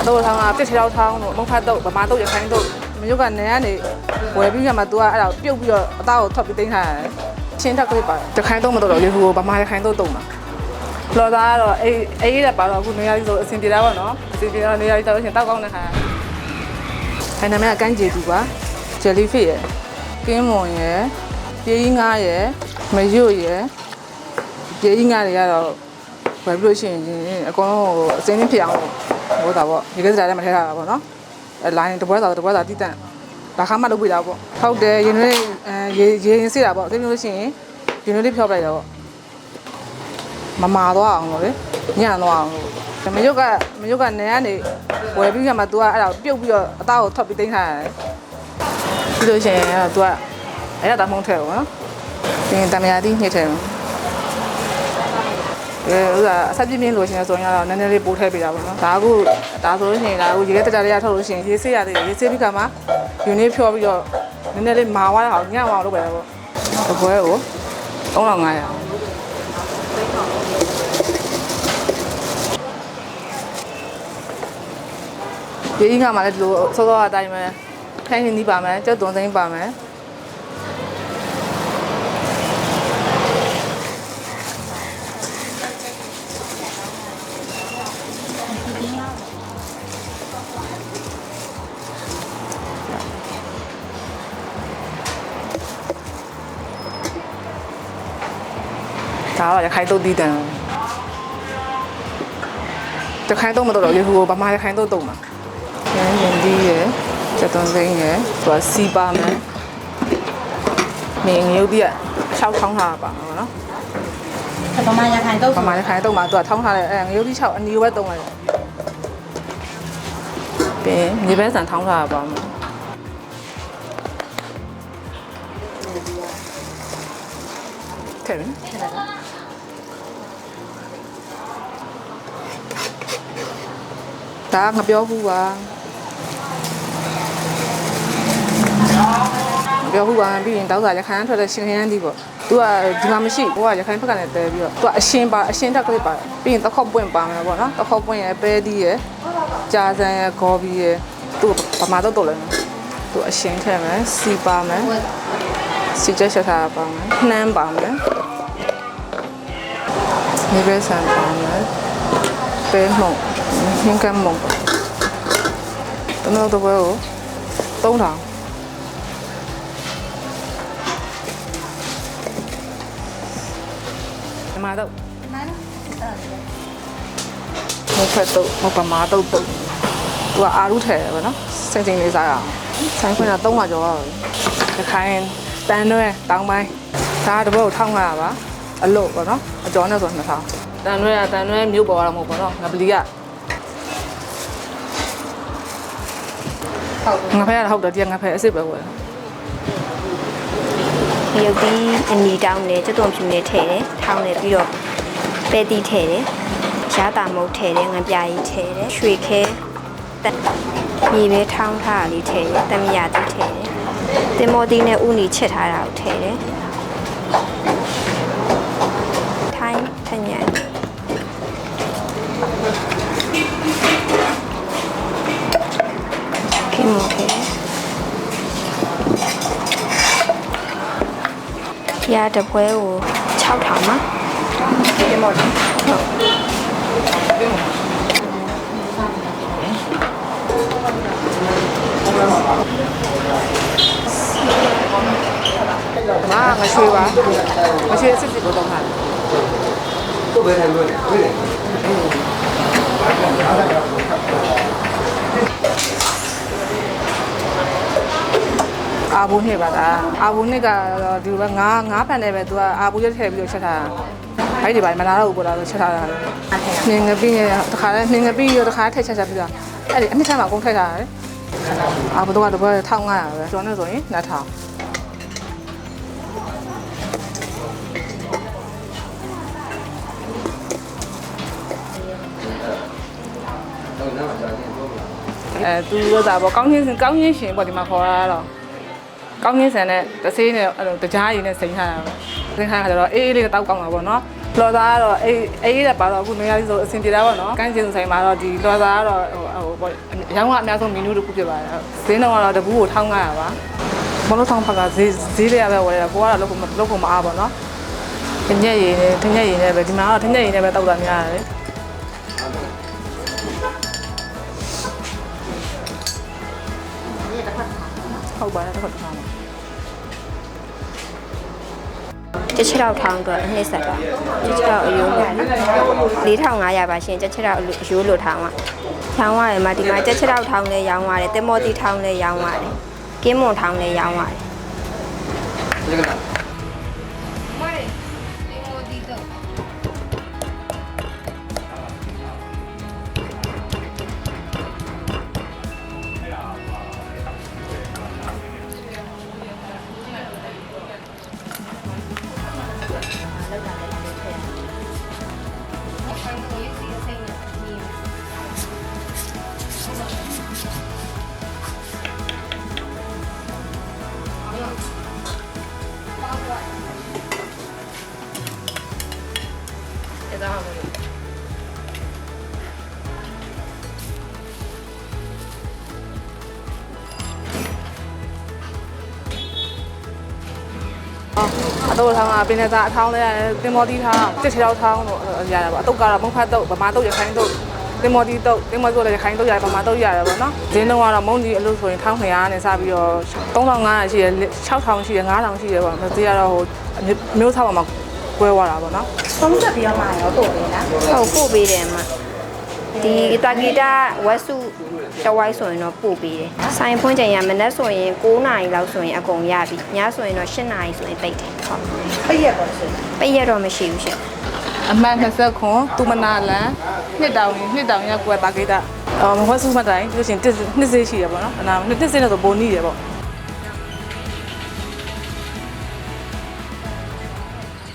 အတော့ထောင်းကတစ်ချေလောက်ထောင်းတို့မုတ်ဖတ်တော့ဗမာတော့ရခိုင်တော့မယုတ်ကနေကနေဝယ်ပြီးရမှာ तू ကအဲ့ဒါပြုတ်ပြီးတော့အသားကိုထွက်ပြီးတင်းထားတယ်ချင်းထက်ကလေးပါရခိုင်တော့မတော့တော့ရေဘူးဗမာရခိုင်တော့တုံးမှာလော်သားကတော့အေးအေးရက်ပါတော့အခုနေရာကြီးဆိုအဆင်ပြေတာပေါ့နော်အဆင်ပြေတော့နေရာကြီးတော့ရှင်တောက်ကောင်းတဲ့ခါအဲ့နာမည်ကကန်းကျေသူပါဂျယ်လီဖစ်ရယ်ကင်းမွန်ရယ်ပြေးကြီးငါးရယ်မရွတ်ရယ်ပြေးကြီးငါးတွေကတော့ဝယ်ပြီးလို့ရှိရင်အကုန်လုံးဟိုအစင်းင်းဖြစ်အောင် ဟိုတာပေါ့ဒီကစားထဲမှာထည့်ထားတာပေါ့နော်အဲ line တပွဲစာတပွဲစာတိတန့်ဒါခါမှလုပ်ပြတာပေါ့ဟုတ်တယ်ရင်လေးအဲရေရေရင်စစ်တာပေါ့သိလို့ရှိရင်ရင်လေးဖြောက်လိုက်တာပေါ့မမာသွားအောင်လို့လေညံ့သွားအောင်လို့မယုတ်ကမယုတ်ကနေကနေဝယ်ပြီးရမှာ तू ကအဲ့ဒါပြုတ်ပြီးတော့အသားကိုထွက်ပြီးတင်းထားရတယ်ပြီးလို့ရှိရင်အဲ့ तू ကအဲ့ဒါတမုံထဲပေါ့နော်ပြီးရင်တမယာတိညှစ်ထဲပေါ့ အဲဥစားအဆက်ပြင်းပြင်းလို့ရှင်ဆိုရင်တော့နည်းနည်းလေးပို့ထည့်ပေးတာပေါ့နော်ဒါကဒါဆိုလို့ရှိရင်ဒါကရေခဲတကြလေးရထုတ်လို့ရှိရင်ရေးစေးရသေးတယ်ရေးစေးပြီးခါမှာယူနေဖြောပြီးတော့နည်းနည်းလေးမာသွားတာအောင်ညံ့အောင်လုပ်ပဲပေါ့တပွဲကို3500ဒီအင်္ဂါမှာလည်းဒီလိုစောစောအတိုင်းပဲခိုင်းနေနီးပါမယ်ကြောက်သွန်စိမ့်ပါမယ် ဒါတော့ရခိုင်တုတ်တီးတန်ရခိုင်တုတ်မတော့တော့ရေဟိုဗမာရခိုင်တုတ်တုတ်မှာရင်းရင်ဒီရယ်စက်သွန်စိမ့်ရယ်သူကစီပါမယ်မင်းငရုတ်တီးက6ထောင်းထားတာပါမှာနော်ဗမာရခိုင်တော့ဗမာရခိုင်တုတ်မှာသူကထောင်းထားတယ်အဲငရုတ်တီး6အနီးဝဲတုံးလိုက်တယ်ပြီးမြေဘဲဆန်ထောင်းထားတာပါမှာထည့်ပြီ ဒါငပြောဘူးပါပြောဘူးပါပြီးရင်တောက်စားရခိုင်ထွက်တဲ့ရှင်ခရမ်းဒီပေါ့သူကဒီမှာမရှိဟိုကရခိုင်ဘက်ကလည်းတဲပြီးတော့သူကအရှင်ပါအရှင်တက်ကလေးပါပြီးရင်တစ်ခေါက်ပွင့်ပါမယ်ပေါ့နော်တစ်ခေါက်ပွင့်ရယ်ပဲဒီရယ်ကြာစံရယ်ဂေါ်ဘီရယ်သူဗမာတော့တော့လည်းသူအရှင်ထည့်မယ်စီပါမယ်စီချက်ချက်ထားပါမယ်နှမ်းပါမယ်မြေပဲဆန်ပါမယ်ပဲမှုန် ဟင်းကမ်းမှုန်တနက်တော့ဘယ်ကို3000ဒီမှာတော့မှန်မဖက်တော့မပမာတော့တော့သူကအာရုထဲပဲနော်စင်စင်လေးစားရအောင်ဆိုင်ခွင့်က300ကျော်ပါတခိုင်းတန်ရွဲတောင်းပိုင်းဒါတဘော1500ပါအလို့ပေါ့နော်အကျော်နဲ့ဆို2000တန်ရွဲကတန်ရွဲမြို့ပေါ်ကတော့မဟုတ်ဘူးနော်ငပလီက ဟုတ်ငါဖက်ရဟုတ်တယ်ဒီကငါဖက်အစ်စ်ပဲဝယ်ရုပ်ပြီးအနီတောင်းနဲ့ကျွတ်သွန်ဖြူနဲ့ထည့်တယ်ထောင်းတယ်ပြီးတော့ပဲတီထည့်တယ်ရှားတာမုတ်ထည့်တယ်ငပြာကြီးထည့်တယ်ရွှေခဲတက်မြေပဲထောင်းထားတာလေးထည့်တယ်တမယာတီထည့်တယ်တင်မောတီနဲ့ဥနီချက်ထားတာကိုထည့်တယ်ထိုင်းထညံခ င်းမှုထည့်ဖျားတပွဲကို6000ပါဒီမော်ဟုတ်မာငရွှေပါငရွှေစစ်စစ်ကိုတော့ခါတယ်ကိုပဲထိုင်လို့ရတယ်ဟုတ်တယ် အာဘူးနှစ်ပါလားအာဘူးနှစ်ကတော့ဒီလိုပဲငါးငါးဖန်နဲ့ပဲသူကအာဘူးရက်ထည့်ပြီးတော့ချက်ထားတာအဲ့ဒီပိုင်းမနာတော့ဘူးပေါ့လားဆိုချက်ထားတာနှင်းငပိနဲ့တခါလဲနှင်းငပိရောတခါထည့်ချက်ချက်ပြီးတော့အဲ့ဒီအနှစ်ထက်မှာအကုန်ထည့်ထားတယ်အာဘူးတော့တော့1500ပဲကျော်နေဆိုရင်2000အဲသူတို့သာပေါ့ကောင်းချင်းစင်ကောင်းချင်းရှင်ပေါ့ဒီမှာခေါ်ရတော့ ကောင်းချင်းစင်နဲ့တဆေးနဲ့အဲ့လိုတကြားရည်နဲ့စိန်ထားတာပဲစိန်ထားတာကျတော့အေးအေးလေးတောက်ကောင်းတာပေါ့နော်လော်သားကတော့အေးအေးတဲ့ပါတော့အခုနေရာလေးဆိုအဆင်ပြေတာပေါ့နော်ကန်းကျင်ဆိုင်မှာတော့ဒီလော်သားကတော့ဟိုဟိုပေါ့ရောင်းကအများဆုံးမီနူတစ်ခုဖြစ်ပါတယ်ဈေးနှုန်းကတော့တပူးကို1500ပါဘလို့ထောင်းဖက်ကဈေးဈေးလေးရပဲဝယ်ရကိုကတော့လောက်ဖို့လောက်ဖို့မအားပါနော်တညက်ရည်နဲ့တညက်ရည်နဲ့ပဲဒီမှာကတော့တညက်ရည်နဲ့ပဲတောက်တာများတယ်ဟုတ်ပါတယ်တစ်ခါတစ်ခါ ချက်ချလောက်ထောင်းအတွက်အနှစ်ဆက်ပါချက်ချလောက်အယိုးလို့4500ပါရှင်ချက်ချလောက်အယိုးလို့ထောင်းอ่ะထောင်းရတယ်မှာဒီမှာချက်ချလောက်ထောင်းလဲရောင်းရတယ်တင်မောတီထောင်းလဲရောင်းရတယ်ကင်းမွန်ထောင်းလဲရောင်းရတယ် အတော့ထောင်းကပင်နေသားအထောင်းလဲရတယ်တင်မောတီထောင်းတစ်ချောက်ထောင်းလို့ရတာပေါ့အတုတ်ကတော့မုံဖတ်တုတ်ဗမာတုတ်ရခိုင်တုတ်တင်မောတီတုတ်တင်မောဆိုလည်းရခိုင်တုတ်ရတယ်ဗမာတုတ်ရတယ်ပေါ့နော်ဈေးနှုန်းကတော့မုံဒီအလို့ဆိုရင်1200နဲ့စပြီးတော့3500ရှိတယ်6000ရှိတယ်9000ရှိတယ်ပေါ့ဈေးကတော့ဟိုမျိုးစားပါမှာကွဲသွားတာပေါ့နော်ဟုတ်ပို့ပေးတယ်မှာ ဒီတာဂီတာဝက်စုတဝိုင်းဆိုရင်တော့ပို့ပေးတယ်ဆိုင်ဖွင့်ချိန်ရမနက်ဆိုရင်9နာရီလောက်ဆိုရင်အကုန်ရပြီညဆိုရင်တော့10နာရီဆိုရင်ပိတ်တယ်ဟုတ်ပိတ်ရပါရှင်ပိတ်ရတော့မရှိဘူးရှင်အမှန်20ခွန်သူမနာလန်နှစ်တောင်နှစ်တောင်ရက်ကွယ်တာကိတာအော်မဟုတ်စုမတိုင်းလို့ရှင်တစ်နှစ်စေးရှိတယ်ပေါ့နော်အနာနှစ်စေးနဲ့ဆိုပုံနီးတယ်ပေါ့